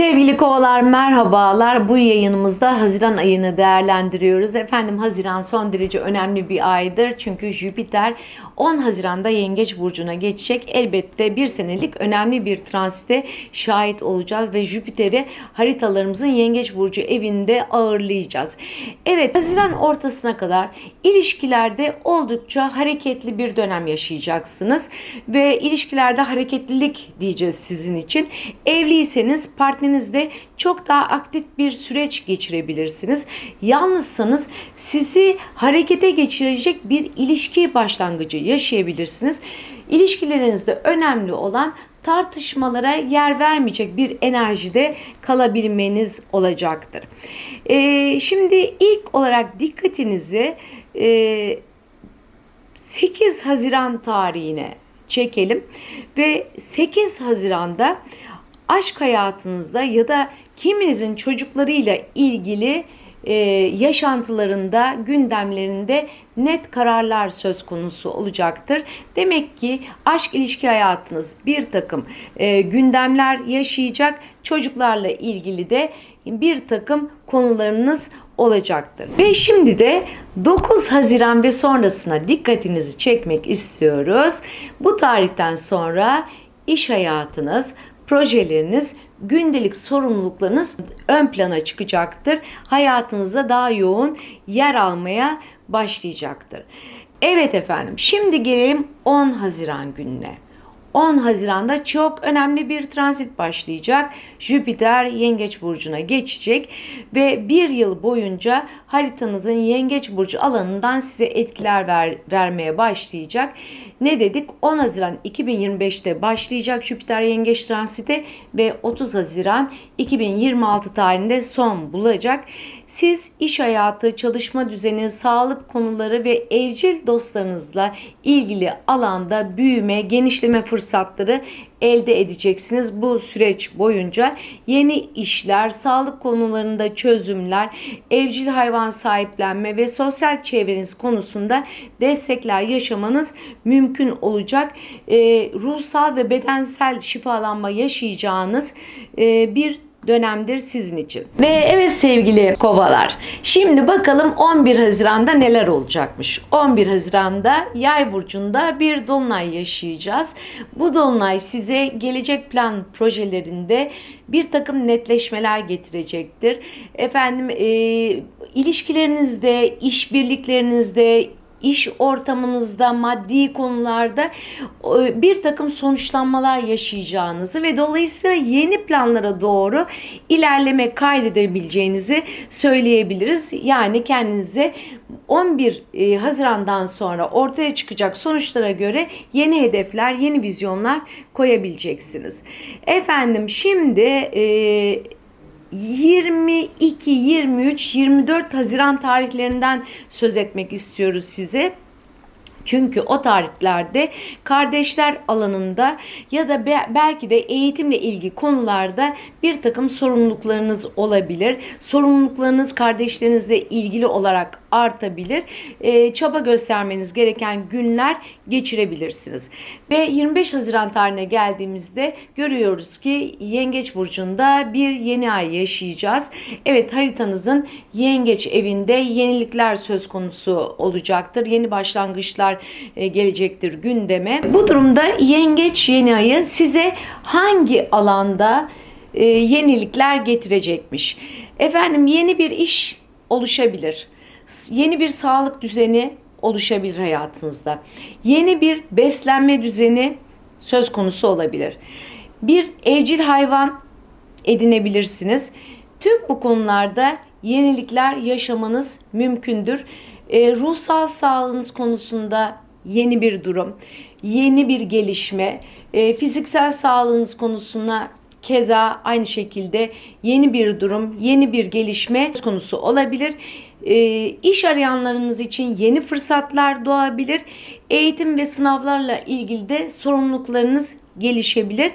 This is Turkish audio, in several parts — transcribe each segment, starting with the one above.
Sevgili kovalar merhabalar. Bu yayınımızda Haziran ayını değerlendiriyoruz. Efendim Haziran son derece önemli bir aydır. Çünkü Jüpiter 10 Haziran'da Yengeç Burcu'na geçecek. Elbette bir senelik önemli bir transite şahit olacağız ve Jüpiter'i haritalarımızın Yengeç Burcu evinde ağırlayacağız. Evet Haziran ortasına kadar ilişkilerde oldukça hareketli bir dönem yaşayacaksınız. Ve ilişkilerde hareketlilik diyeceğiz sizin için. Evliyseniz partnerinizle çok daha aktif bir süreç geçirebilirsiniz. Yalnızsanız sizi harekete geçirecek bir ilişki başlangıcı yaşayabilirsiniz. İlişkilerinizde önemli olan tartışmalara yer vermeyecek bir enerjide kalabilmeniz olacaktır. Ee, şimdi ilk olarak dikkatinizi e, 8 Haziran tarihine çekelim ve 8 Haziran'da aşk hayatınızda ya da kiminizin çocuklarıyla ilgili e, yaşantılarında, gündemlerinde net kararlar söz konusu olacaktır. Demek ki aşk ilişki hayatınız bir takım e, gündemler yaşayacak. Çocuklarla ilgili de bir takım konularınız olacaktır. Ve şimdi de 9 Haziran ve sonrasına dikkatinizi çekmek istiyoruz. Bu tarihten sonra iş hayatınız, projeleriniz, gündelik sorumluluklarınız ön plana çıkacaktır. Hayatınızda daha yoğun yer almaya başlayacaktır. Evet efendim şimdi gelelim 10 Haziran gününe. 10 Haziran'da çok önemli bir transit başlayacak. Jüpiter Yengeç Burcu'na geçecek ve bir yıl boyunca haritanızın Yengeç Burcu alanından size etkiler ver, vermeye başlayacak. Ne dedik? 10 Haziran 2025'te başlayacak Jüpiter Yengeç transiti ve 30 Haziran 2026 tarihinde son bulacak. Siz iş hayatı, çalışma düzeni, sağlık konuları ve evcil dostlarınızla ilgili alanda büyüme, genişleme fırsatları elde edeceksiniz. Bu süreç boyunca yeni işler, sağlık konularında çözümler, evcil hayvan sahiplenme ve sosyal çevreniz konusunda destekler yaşamanız mümkün olacak. Ee, ruhsal ve bedensel şifalanma yaşayacağınız e, bir dönemdir sizin için. Ve evet sevgili kovalar. Şimdi bakalım 11 Haziran'da neler olacakmış. 11 Haziran'da Yay burcunda bir dolunay yaşayacağız. Bu dolunay size gelecek plan projelerinde bir takım netleşmeler getirecektir. Efendim e, ilişkilerinizde, işbirliklerinizde, iş ortamınızda, maddi konularda e, bir takım sonuçlanmalar yaşayacağınızı ve dolayısıyla yeni planlara doğru ilerleme kaydedebileceğinizi söyleyebiliriz. Yani kendinize 11 e, Haziran'dan sonra ortaya çıkacak sonuçlara göre yeni hedefler, yeni vizyonlar koyabileceksiniz. Efendim şimdi e, 22, 23, 24 Haziran tarihlerinden söz etmek istiyoruz size. Çünkü o tarihlerde kardeşler alanında ya da belki de eğitimle ilgili konularda bir takım sorumluluklarınız olabilir. Sorumluluklarınız kardeşlerinizle ilgili olarak artabilir. E, çaba göstermeniz gereken günler geçirebilirsiniz. Ve 25 Haziran tarihine geldiğimizde görüyoruz ki Yengeç Burcu'nda bir yeni ay yaşayacağız. Evet haritanızın Yengeç evinde yenilikler söz konusu olacaktır. Yeni başlangıçlar e, gelecektir gündeme. Bu durumda Yengeç yeni ayı size hangi alanda e, yenilikler getirecekmiş? Efendim yeni bir iş oluşabilir yeni bir sağlık düzeni oluşabilir hayatınızda. Yeni bir beslenme düzeni söz konusu olabilir. Bir evcil hayvan edinebilirsiniz. Tüm bu konularda yenilikler yaşamanız mümkündür. E, ruhsal sağlığınız konusunda yeni bir durum, yeni bir gelişme, e, fiziksel sağlığınız konusuna keza aynı şekilde yeni bir durum, yeni bir gelişme konusu olabilir. E, iş arayanlarınız için yeni fırsatlar doğabilir. Eğitim ve sınavlarla ilgili de sorumluluklarınız gelişebilir.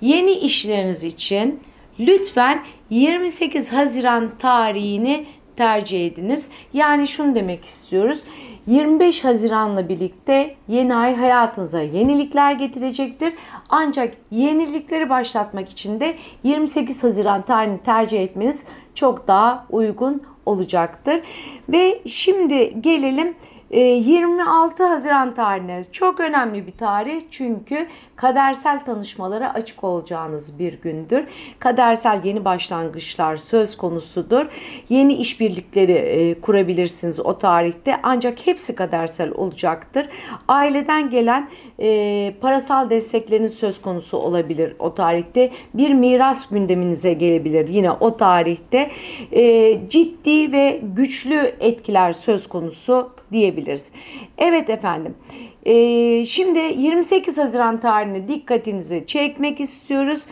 Yeni işleriniz için lütfen 28 Haziran tarihini tercih ediniz. Yani şunu demek istiyoruz. 25 Haziran'la birlikte yeni ay hayatınıza yenilikler getirecektir. Ancak yenilikleri başlatmak için de 28 Haziran tarihini tercih etmeniz çok daha uygun olacaktır. Ve şimdi gelelim 26 Haziran tarihine çok önemli bir tarih çünkü kadersel tanışmalara açık olacağınız bir gündür. Kadersel yeni başlangıçlar söz konusudur. Yeni işbirlikleri e, kurabilirsiniz o tarihte ancak hepsi kadersel olacaktır. Aileden gelen e, parasal destekleriniz söz konusu olabilir o tarihte. Bir miras gündeminize gelebilir yine o tarihte. E, ciddi ve güçlü etkiler söz konusu diyebiliriz. Evet efendim. Ee, şimdi 28 Haziran tarihine dikkatinizi çekmek istiyoruz.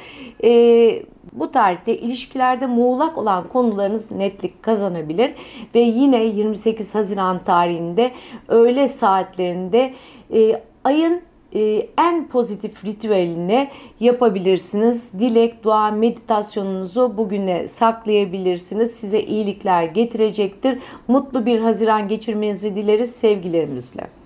Ee, bu tarihte ilişkilerde muğlak olan konularınız netlik kazanabilir ve yine 28 Haziran tarihinde öğle saatlerinde e, ayın en pozitif ritüelini yapabilirsiniz. Dilek, dua, meditasyonunuzu bugüne saklayabilirsiniz. Size iyilikler getirecektir. Mutlu bir Haziran geçirmenizi dileriz sevgilerimizle.